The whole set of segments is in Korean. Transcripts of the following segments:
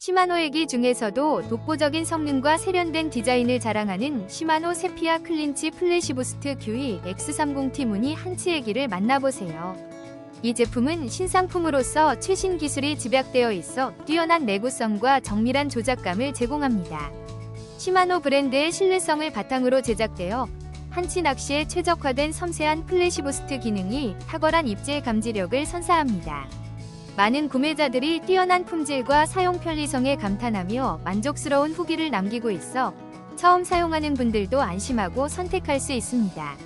시마노 애기 중에서도 독보적인 성능과 세련된 디자인을 자랑하는 시마노 세피아 클린치 플래시부스트 QE X30T 무늬 한치 애기를 만나보세요. 이 제품은 신상품으로서 최신 기술이 집약되어 있어 뛰어난 내구성과 정밀한 조작감을 제공합니다. 시마노 브랜드의 신뢰성을 바탕으로 제작되어 한치 낚시에 최적화된 섬세한 플래시부스트 기능이 탁월한 입질 감지력을 선사합니다. 많은 구매자들이 뛰어난 품질과 사용 편리성에 감탄하며 만족스러운 후기를 남기고 있어 처음 사용하는 분들도 안심하고 선택할 수 있습니다.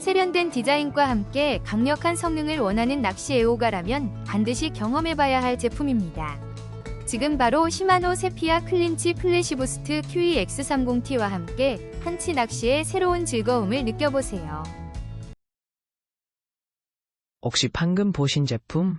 세련된 디자인과 함께 강력한 성능을 원하는 낚시 애호가라면 반드시 경험해봐야 할 제품입니다. 지금 바로 시마노 세피아 클린치 플래시부스트 QEX30T와 함께 한치 낚시의 새로운 즐거움을 느껴보세요. 혹시 방금 보신 제품